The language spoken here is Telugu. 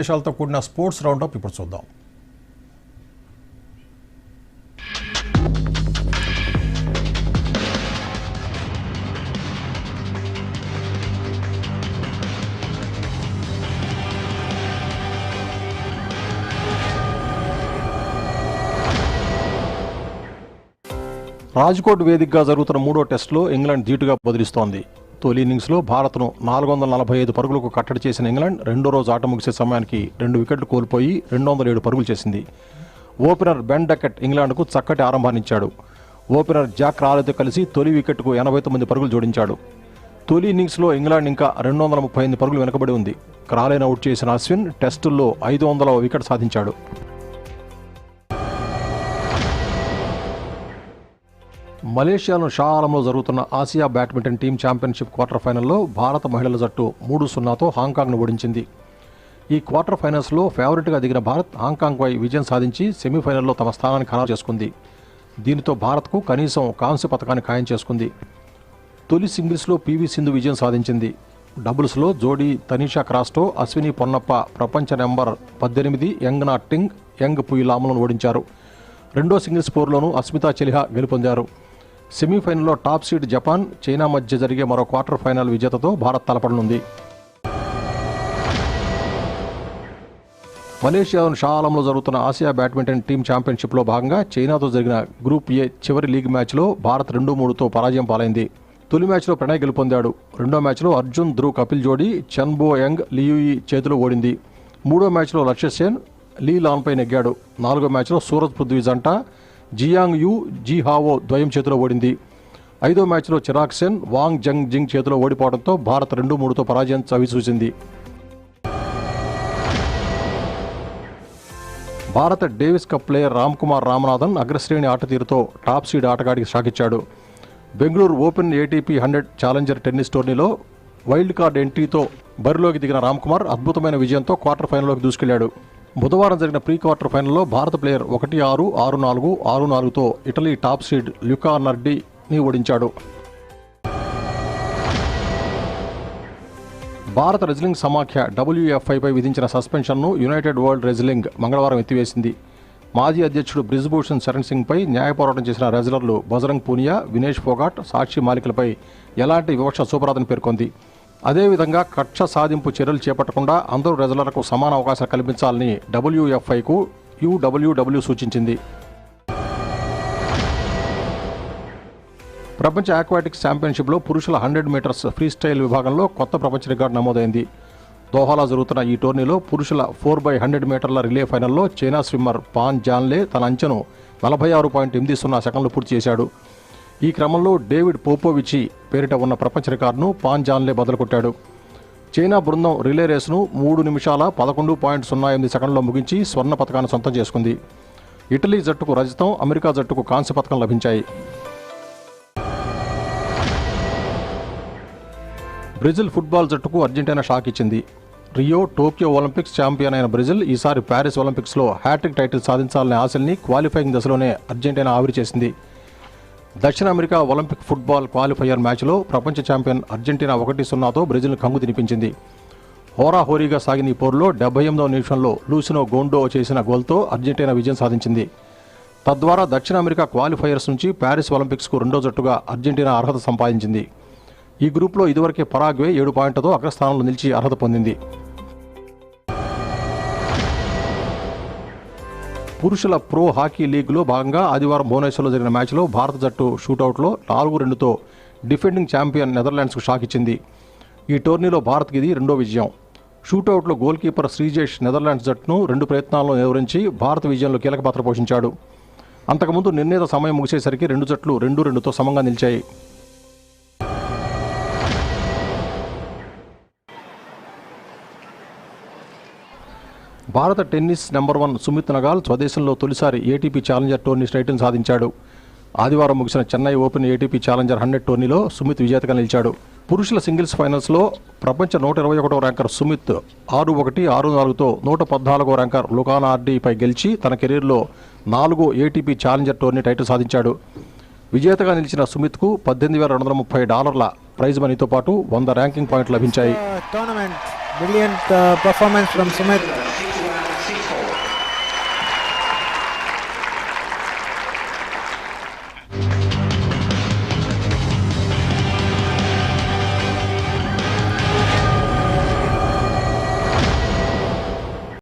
విశేషాలతో కూడిన స్పోర్ట్స్ రౌండప్ ఇప్పుడు చూద్దాం. రాజ్కోట్ వేదికగా జరుగుతున్న మూడో టెస్టులో ఇంగ్లాండ్ ధీటుగా బదిలిస్తోంది. తొలి ఇన్నింగ్స్లో భారత్ను నాలుగు వందల నలభై ఐదు పరుగులకు కట్టడి చేసిన ఇంగ్లాండ్ రెండో రోజు ఆట ముగిసే సమయానికి రెండు వికెట్లు కోల్పోయి రెండు వందల ఏడు పరుగులు చేసింది. ఓపెనర్ బెన్ డకెట్ ఇంగ్లాండ్కు చక్కటి ఆరంభాన్నిచ్చాడు. ఓపెనర్ జాక్ రాలతో కలిసి తొలి వికెట్కు ఎనభై తొమ్మిది పరుగులు జోడించాడు. తొలి ఇన్నింగ్స్లో ఇంగ్లాండ్ ఇంకా రెండు వందల ముప్పై ఎనిమిది పరుగులు వెనుకబడి ఉంది. క్రాలైన్ అవుట్ చేసిన అశ్విన్ టెస్టుల్లో ఐదు వందల వికెట్ సాధించాడు. మలేషియాలో షా జరుగుతున్న Asia badminton team championship quarter ఫైనల్లో భారత మహిళల జట్టు మూడు సున్నాతో హాంకాంగ్ను ఓడించింది. ఈ క్వార్టర్ ఫైనల్స్లో ఫేవరెట్గా దిగిన భారత్ హాంకాంగ్పై విజయం సాధించి సెమీఫైనల్లో తమ స్థానాన్ని ఖరారు చేసుకుంది. దీనితో భారత్కు కనీసం కాంస్య పథకాన్ని ఖాయం చేసుకుంది. తొలి సింగిల్స్లో పీవీ సింధు విజయం సాధించింది. డబుల్స్లో జోడీ తనీషా క్రాస్టో అశ్విని పొన్నప్ప ప్రపంచ నెంబర్ పద్దెనిమిది యంగ్ నాట్టింగ్ యంగ్ పుయిలాములను ఓడించారు. రెండో సింగిల్స్ పోరులోనూ అస్మితా చెలిహా గెలుపొందారు. సెమీఫైనల్లో టాప్ సీడ్ జపాన్ చైనా మధ్య జరిగే మరో క్వార్టర్ ఫైనల్ విజేతతో భారత్ తలపడనుంది. మలేషియాలోని షాలంలో జరుగుతున్న ఆసియా బ్యాడ్మింటన్ టీం ఛాంపియన్షిప్లో భాగంగా చైనాతో జరిగిన గ్రూప్ ఏ చివరి లీగ్ మ్యాచ్లో భారత్ రెండు మూడుతో పరాజయం పాలైంది. తొలి మ్యాచ్లో ప్రణయ్ గెలుపొందాడు. రెండో మ్యాచ్లో అర్జున్ ధ్రువ్ కపిల్ జోడీ చన్బో యంగ్ లియూయి చేతిలో ఓడింది. మూడో మ్యాచ్లో లక్ష్య సేన్ లీ లాన్పై నెగ్గాడు. నాలుగో మ్యాచ్లో సూరజ్ పృథ్వీ జంట జియాంగ్ యూ జిహావో ద్వయం చేతిలో ఓడింది. ఐదో మ్యాచ్లో చిరాగ్ సెన్ వాంగ్ జంగ్ జింగ్ చేతిలో ఓడిపోవడంతో భారత్ రెండు మూడుతో పరాజయం చవిచూసింది. భారత Davis Cup player Ram Kumar Ramanathan అగ్రశ్రేణి ఆట తీరుతో టాప్ సీడ్ ఆటగాడికి షాకిచ్చాడు. Bengaluru Open ATP hundred challenger tennis టోర్నీలో వైల్డ్ కార్డ్ ఎంట్రీతో బరిలోకి దిగిన రామ్ కుమార్ అద్భుతమైన విజయంతో క్వార్టర్ ఫైనల్లోకి దూసుకెళ్ళాడు. బుధవారం జరిగిన ప్రీ క్వార్టర్ ఫైనల్లో భారత ప్లేయర్ ఒకటి ఆరు ఆరు నాలుగు ఆరు నాలుగుతో ఇటలీ టాప్ సీడ్ ల్యుకా నర్డీని ఓడించాడు. భారత రెజ్లింగ్ సమాఖ్య డబ్ల్యూఎఫ్ఐపై విధించిన సస్పెన్షన్ను యునైటెడ్ వరల్డ్ రెజ్లింగ్ మంగళవారం ఎత్తివేసింది. మాజీ అధ్యక్షుడు బ్రిజ్భూషణ్ శరణ్ సింగ్పై న్యాయ పోరాటం చేసిన రెజ్లర్లు బజరంగ్ పూనియా వినేష్ ఫోగాట్ సాక్షి మాలికలపై ఎలాంటి వివక్ష చూపరాదని పేర్కొంది. అదేవిధంగా కక్ష సాధింపు చర్యలు చేపట్టకుండా అందరూ రెజ్లర్లకు సమాన అవకాశాలు కల్పించాలని డబ్ల్యూఎఫ్ఐకు యూడబ్ల్యూడబ్ల్యూ సూచించింది. ప్రపంచ ఆక్వాటిక్స్ ఛాంపియన్షిప్లో పురుషుల హండ్రెడ్ మీటర్స్ ఫ్రీ స్టైల్ విభాగంలో కొత్త ప్రపంచ రికార్డు నమోదైంది. దోహాలో జరుగుతున్న ఈ టోర్నీలో పురుషుల ఫోర్ బై హండ్రెడ్ మీటర్ల రిలే ఫైనల్లో చైనా స్విమ్మర్ పాన్ జాన్లే తన అంచెను నలభై ఆరు పాయింట్ ఎనిమిది సున్నా సెకండ్లు పూర్తి చేశాడు. ఈ క్రమంలో డేవిడ్ పోపోవిచి పేరిట ఉన్న ప్రపంచ రికార్డును పాన్ జాన్లే బదులుకొట్టాడు. చైనా బృందం రిలే రేసును మూడు నిమిషాల పదకొండు పాయింట్ సున్నా ఎనిమిది సెకండ్లో ముగించి స్వర్ణ పథకాన్ని సొంతం చేసుకుంది. ఇటలీ జట్టుకు రజతం అమెరికా జట్టుకు కాంస్య పథకం లభించాయి. బ్రెజిల్ ఫుట్బాల్ జట్టుకు అర్జెంటీనా షాక్ ఇచ్చింది. రియో టోక్యో ఒలింపిక్స్ ఛాంపియన్ అయిన బ్రెజిల్ ఈసారి ప్యారిస్ ఒలింపిక్స్లో హ్యాట్రిక్ టైటిల్ సాధించాలనే ఆశల్ని క్వాలిఫైయింగ్ దశలోనే అర్జెంటీనా ఆవిరి చేసింది. దక్షిణ అమెరికా ఒలింపిక్ ఫుట్బాల్ క్వాలిఫైయర్ మ్యాచ్లో ప్రపంచ ఛాంపియన్ అర్జెంటీనా ఒకటి సున్నాతో బ్రెజిల్ను కంగు తినిపించింది. హోరాహోరీగా సాగిన ఈ పోరులో డెబ్బై ఎనిమిదవ నిమిషంలో లూసినో గోండో చేసిన గోల్తో అర్జెంటీనా విజయం సాధించింది. తద్వారా దక్షిణ అమెరికా క్వాలిఫైయర్స్ నుంచి ప్యారిస్ ఒలింపిక్స్కు రెండో జట్టుగా అర్జెంటీనా అర్హత సంపాదించింది. ఈ గ్రూప్లో ఇదివరకే పరాగ్వే ఏడు పాయింట్లతో అగ్రస్థానంలో నిలిచి అర్హత పొందింది. పురుషుల ప్రో హాకీ లీగ్లో భాగంగా ఆదివారం భువనేశ్వర్లో జరిగిన మ్యాచ్లో భారత జట్టు షూటౌట్లో నాలుగు రెండుతో డిఫెండింగ్ ఛాంపియన్ నెదర్లాండ్స్కు షాక్ ఇచ్చింది. ఈ టోర్నీలో భారత్కి ఇది రెండో విజయం. షూటౌట్లో గోల్ కీపర్ శ్రీజేష్ నెదర్లాండ్స్ జట్టును రెండు ప్రయత్నాల్లో నిలువరించి భారత విజయంలో కీలక పాత్ర పోషించాడు. అంతకుముందు నిర్ణీత సమయం ముగిసేసరికి రెండు జట్లు రెండు రెండుతో సమంగా నిలిచాయి. భారత tennis number one Sumit Nagal స్వదేశంలో తొలిసారి ఏటీపీ ఛాలెంజర్ టోర్నీ టైటిల్ సాధించాడు. ఆదివారం ముగిసిన Chennai Open ATP challenger hundred టోర్నీలో సుమిత్ విజేతగా నిలిచాడు. పురుషుల సింగిల్స్ ఫైనల్స్లో ప్రపంచ నూట ఇరవై ఒకటో ర్యాంకర్ సుమిత్ ఆరు ఒకటి ఆరు నాలుగుతో నూట పద్నాలుగో ర్యాంకర్ లుకానార్డీపై గెలిచి తన కెరీర్లో నాలుగో ఏటీపీ ఛాలెంజర్ టోర్నీ టైటిల్ సాధించాడు. విజేతగా నిలిచిన సుమిత్కు పద్దెనిమిది వేల రెండు వందల ముప్పై డాలర్ల ప్రైజ్ మనీతో పాటు వంద ర్యాంకింగ్ పాయింట్లు లభించాయి. Tournament brilliant performance from Sumit.